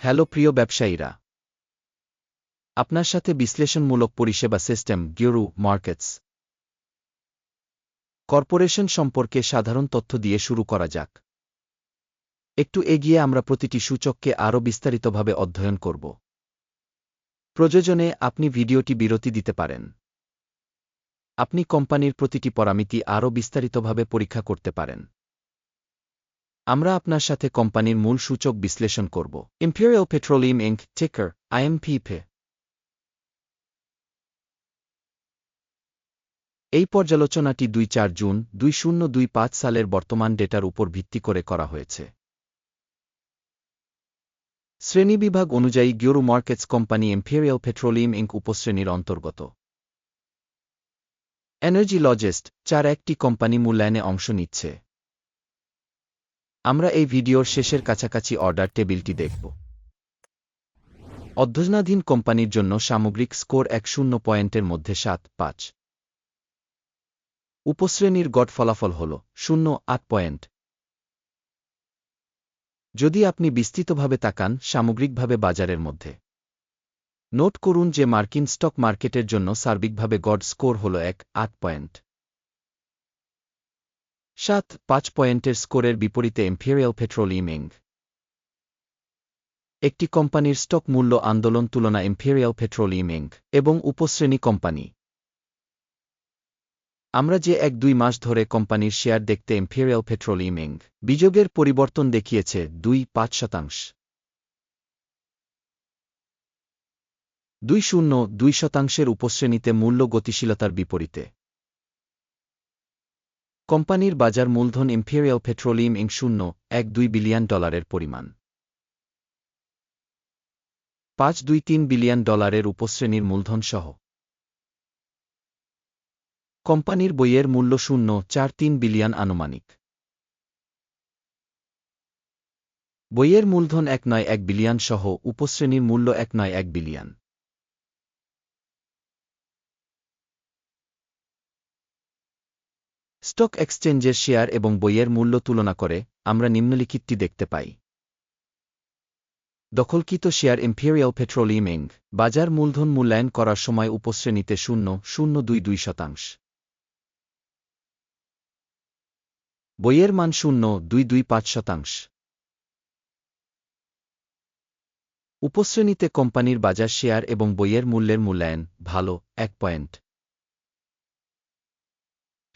Hello প্রিয় ব্যবসায়ীরা। আপনার সাথে বিশ্লেষণমূলক পরিষেবা সিস্টেম গিওরু মার্কেটস। কর্পোরেশন সম্পর্কে সাধারণ তথ্য দিয়ে শুরু করা যাক। একটু এগিয়ে আমরা প্রতিটি সূচককে আরও বিস্তারিতভাবে অধ্যয়ন করব। প্রয়োজনে আপনি ভিডিওটি বিরতি দিতে পারেন। আপনি কোম্পানির প্রতিটি পরামিতি আরও বিস্তারিতভাবে পরীক্ষা করতে পারেন। আমরা আপনার সাথে কোম্পানির মূল সূচক বিশ্লেষণ করব। ইম্পেরিয়াল পেট্রোলিয়াম ইঙ্ক টিকার আইএমপিপে এই পর্যালোচনাটি দুই চার জুন, দুই শূন্য দুই পাঁচ সালের বর্তমান ডেটার উপর ভিত্তি করে করা হয়েছে। শ্রেণীবিভাগ অনুযায়ী গিওরু markets company Imperial Petroleum Inc উপশ্রেণীর অন্তর্গত। এনার্জি লজেস্ট চার একটি কোম্পানি মূল্যায়নে অংশ নিচ্ছে। আমরা এই ভিডিওর শেষের কাছাকাছি অর্ডার টেবিলটি দেখব। অধ্যজনাধীন কোম্পানির জন্য সামগ্রিক স্কোর এক শূন্য পয়েন্টের মধ্যে সাত পাঁচ। উপশ্রেণীর গড় ফলাফল হল শূন্য আট পয়েন্ট। যদি আপনি বিস্তৃতভাবে তাকান সামগ্রিকভাবে বাজারের মধ্যে। নোট করুন যে মার্কিন স্টক মার্কেটের জন্য সার্বিকভাবে গড স্কোর হল এক আট পয়েন্ট। সাত, পাঁচ পয়েন্টের স্কোরের বিপরীতে এম্পেরিয়াল পেট্রোলিয়াম একটি কোম্পানির স্টক মূল্য আন্দোলন তুলনা এম্পেরিয়াল পেট্রোলিয়াম এবং উপশ্রেণী কোম্পানি। আমরা যে এক দুই মাস ধরে কোম্পানির শেয়ার দেখতে এম্পেরিয়াল পেট্রোলিয়াম বিযোগের পরিবর্তন দেখিয়েছে দুই, পাঁচ শতাংশ। দুই শূন্য, দুই শতাংশের উপশ্রেণীতে মূল্য গতিশীলতার বিপরীতে। কোম্পানির বাজার মূলধন ইম্পেরিয়াল পেট্রোলিয়াম ইং শূন্য, এক দুই বিলিয়ন ডলারের পরিমাণ। পাঁচ দুই তিন বিলিয়ন ডলারের উপশ্রেণীর মূলধন সহ কোম্পানির বইয়ের মূল্য শূন্য, চার তিন বিলিয়ন আনুমানিক। বইয়ের মূলধন এক নয় এক বিলিয়ন সহ, উপশ্রেণীর মূল্য এক নয় এক বিলিয়ন। স্টক এক্সচেঞ্জের শেয়ার এবং বইয়ের মূল্য তুলনা করে, আমরা নিম্নলিখিতটি দেখতে পাই। দখলকৃত শেয়ার ইম্পেরিয়াল পেট্রোলিয়াম ইং বাজার মূলধন মূল্যায়ন করার সময় উপশ্রেণীতে শূন্য শূন্য দুই দুই শতাংশ। বইয়ের মান শূন্য, দুই দুই পাঁচ শতাংশ। উপশ্রেণীতে কোম্পানির বাজার শেয়ার এবং বইয়ের মূল্যের মূল্যায়ন, ভালো, এক পয়েন্ট।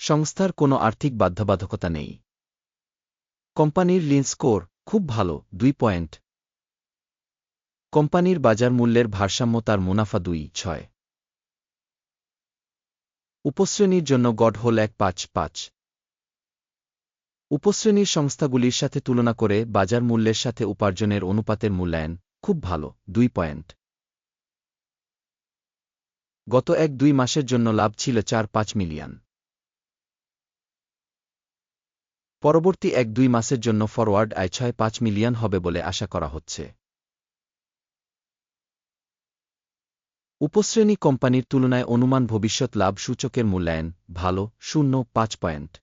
সংস্থার কোনো আর্থিক বাধ্যবাধকতা নেই। কোম্পানির লিন স্কোর খুব ভালো, দুই পয়েন্ট। কোম্পানির বাজার মূল্যের ভারসাম্য তার মুনাফা দুই, ছয়। উপশ্রেণীর জন্য গড হোল এক পাঁচ পাঁচ। উপশ্রেণীর সংস্থাগুলির সাথে তুলনা করে বাজার মূল্যের সাথে উপার্জনের অনুপাতের মূল্যায়ন খুব ভালো, দুই পয়েন্ট। গত এক দুই মাসের জন্য লাভ ছিল চার, পাঁচ মিলিয়ন। পরবর্তী এক দুই মাসের জন্য ফরওয়ার্ড আয় ছয় পাঁচ মিলিয়ন হবে বলে আশা করা হচ্ছে। উপশ্রেণী কোম্পানির তুলনায় অনুমান ভবিষ্যৎ লাভ সূচকের মূল্যায়ন ভালো, শূন্য, পাঁচ পয়েন্ট।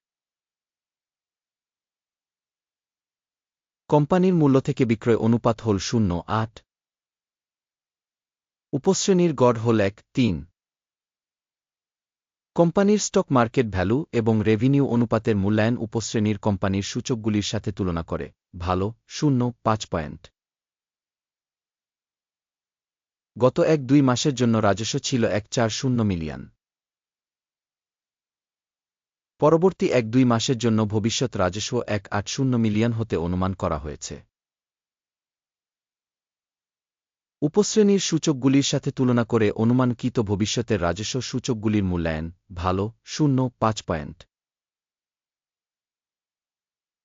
কোম্পানির মূল্য থেকে বিক্রয় অনুপাত হল শূন্য, আট। উপশ্রেণীর গড় হল এক, তিন। কোম্পানির স্টক মার্কেট ভ্যালু এবং রেভিনিউ অনুপাতের মূল্যায়ন উপশ্রেণীর কোম্পানির সূচকগুলির সাথে তুলনা করে। ভালো, শূন্য, পাঁচ পয়েন্ট। গত এক দুই মাসের জন্য রাজস্ব ছিল এক চার শূন্য মিলিয়ন। পরবর্তী এক দুই মাসের জন্য ভবিষ্যৎ রাজস্ব এক আট শূন্য মিলিয়ন হতে অনুমান করা হয়েছে। উপশ্রেণীর সূচকগুলির সাথে তুলনা করে অনুমানকৃত ভবিষ্যতের রাজস্ব সূচকগুলির মূল্যায়ন, ভালো, শূন্য, পাঁচ পয়েন্ট।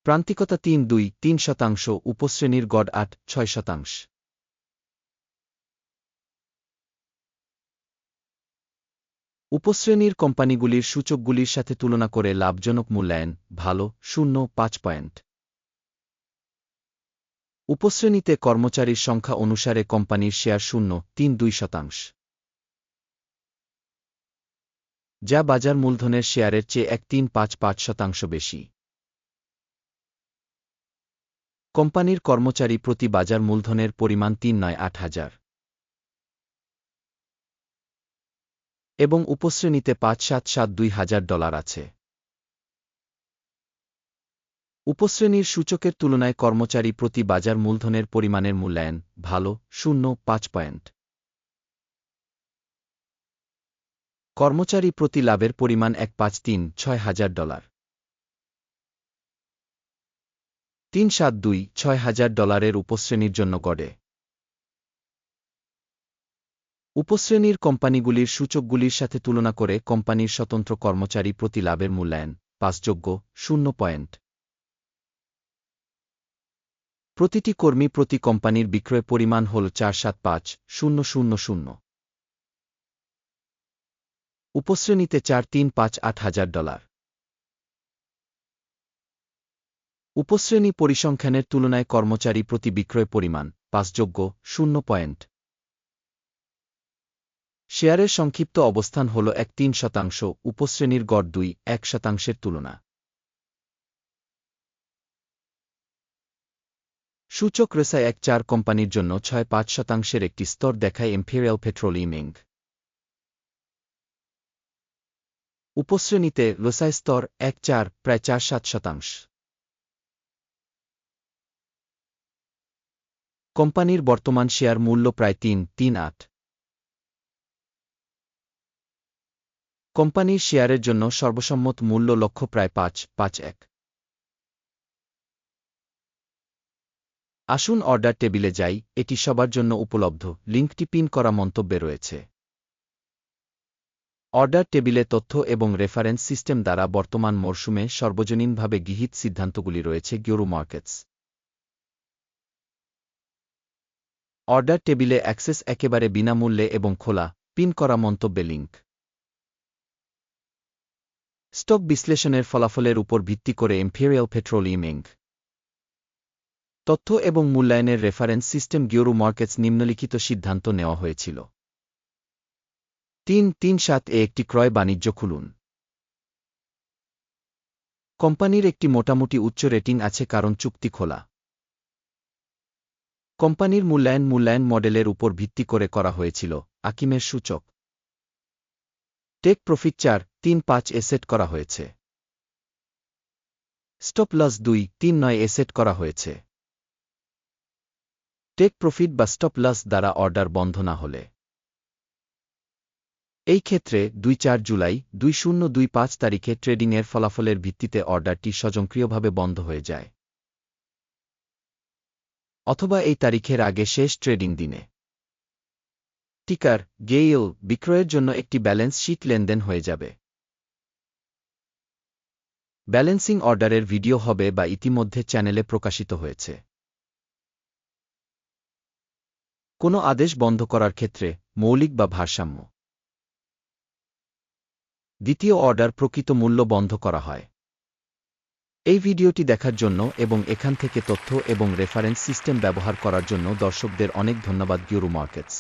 প্রান্তিকতা তিন দুই তিন শতাংশ, উপশ্রেণীর গড় আট ছয় শতাংশ। উপশ্রেণীর কোম্পানিগুলির সূচকগুলির সাথে তুলনা করে লাভজনক মূল্যায়ন, ভালো, শূন্য, পাঁচ পয়েন্ট। উপশ্রেণীতে কর্মচারীর সংখ্যা অনুসারে কোম্পানির শেয়ার শূন্য, তিন দুই শতাংশ। যা বাজার মূলধনের শেয়ারের চেয়ে এক তিন পাঁচ পাঁচ শতাংশ বেশি। কোম্পানির কর্মচারী প্রতি বাজার মূলধনের পরিমাণ তিন নয় আট হাজার। এবং উপশ্রেণীতে পাঁচ সাত সাত দুই হাজার ডলার আছে। উপশ্রেণীর সূচকের তুলনায় কর্মচারী প্রতি বাজার মূলধনের পরিমাণের মূল্যায়ন ভালো, শূন্য, পাঁচ পয়েন্ট। কর্মচারী প্রতি লাভের পরিমাণ এক পাঁচ তিন, ছয় হাজার ডলার। তিন সাত দুই, ছয় হাজার ডলারের উপশ্রেণীর জন্য গড়ে। উপশ্রেণীর কোম্পানিগুলির সূচকগুলির সাথে তুলনা করে কোম্পানির স্বতন্ত্র কর্মচারী প্রতি লাভের মূল্যায়ন পাঁচযোগ্য, শূন্য পয়েন্ট। প্রতিটি কর্মী প্রতি কোম্পানির বিক্রয় পরিমাণ হল চার সাত পাঁচ, শূন্য শূন্য শূন্য। উপশ্রেণীতে চার তিন পাঁচ আট হাজার ডলার। উপশ্রেণী পরিসংখ্যানের তুলনায় কর্মচারী প্রতি বিক্রয় পরিমাণ পাঁচযোগ্য শূন্য পয়েন্ট। শেয়ারের সংক্ষিপ্ত অবস্থান হল এক তিন শতাংশ, উপশ্রেণীর গড় দুই, এক শতাংশের তুলনা। সূচক রেসায় এক চার কোম্পানির জন্য ছয় পাঁচ শতাংশের একটি স্তর দেখায় এম্পেরিয়াল পেট্রোলিয়াম উপশ্রেণীতে রসায় স্তর এক চার, প্রায় চার সাত শতাংশ। কোম্পানির বর্তমান শেয়ার মূল্য প্রায় তিন তিন আট। কোম্পানির শেয়ারের জন্য সর্বসম্মত মূল্য লক্ষ্য প্রায় পাঁচ পাঁচ এক। আসুন অর্ডার টেবিলে যাই, এটি সবার জন্য উপলব্ধ, লিঙ্কটি পিন করা মন্তব্যে রয়েছে। অর্ডার টেবিলে তথ্য এবং রেফারেন্স সিস্টেম দ্বারা বর্তমান মরশুমে সর্বজনীনভাবে গৃহীত সিদ্ধান্তগুলি রয়েছে গিওরু মার্কেটস অর্ডার টেবিলে অ্যাক্সেস একেবারে বিনামূল্যে এবং খোলা পিন করা মন্তব্যে লিঙ্ক স্টক বিশ্লেষণের ফলাফলের উপর ভিত্তি করে ইম্পেরিয়াল পেট্রোলিয়াম ইঙ্ক তথ্য এবং মূল্যায়নের রেফারেন্স সিস্টেম গিওরু মার্কেটস নিম্নলিখিত সিদ্ধান্ত নেওয়া হয়েছিল। তিন তিন সাত এ একটি ক্রয় বাণিজ্য খুলুন। কোম্পানির একটি মোটামুটি উচ্চ রেটিং আছে কারণ চুক্তি খোলা। কোম্পানির মূল্যায়ন মূল্যায়ন মডেলের উপর ভিত্তি করে করা হয়েছিল, আকিমের সূচক। টেক প্রফিট চার, তিন পাঁচ এ সেট করা হয়েছে। স্টপ লস দুই, তিন নয় এ সেট করা হয়েছে। টেক প্রফিট বা স্টপ লস দ্বারা অর্ডার বন্ধ না হলে। এই ক্ষেত্রে দুই চার জুলাই, দুই শূন্য, দুই পাঁচ তারিখে ট্রেডিংয়ের ফলাফলের ভিত্তিতে অর্ডারটি স্বয়ংক্রিয়ভাবে বন্ধ হয়ে যায়। অথবা এই তারিখের আগে শেষ ট্রেডিং দিনে। টিকার, গেইল, বিক্রয়ের জন্য একটি ব্যালেন্স শিট লেনদেন হয়ে যাবে। ব্যালেন্সিং অর্ডারের ভিডিও হবে বা ইতিমধ্যে চ্যানেলে প্রকাশিত হয়েছে। কোনো আদেশ বন্ধ করার ক্ষেত্রে মৌলিক বা ভারসাম্য। দ্বিতীয় অর্ডার প্রকৃত মূল্য বন্ধ করা হয়। এই ভিডিওটি দেখার জন্য এবং এখান থেকে তথ্য এবং রেফারেন্স সিস্টেম ব্যবহার করার জন্য দর্শকদের অনেক ধন্যবাদ গিউরু মার্কেটস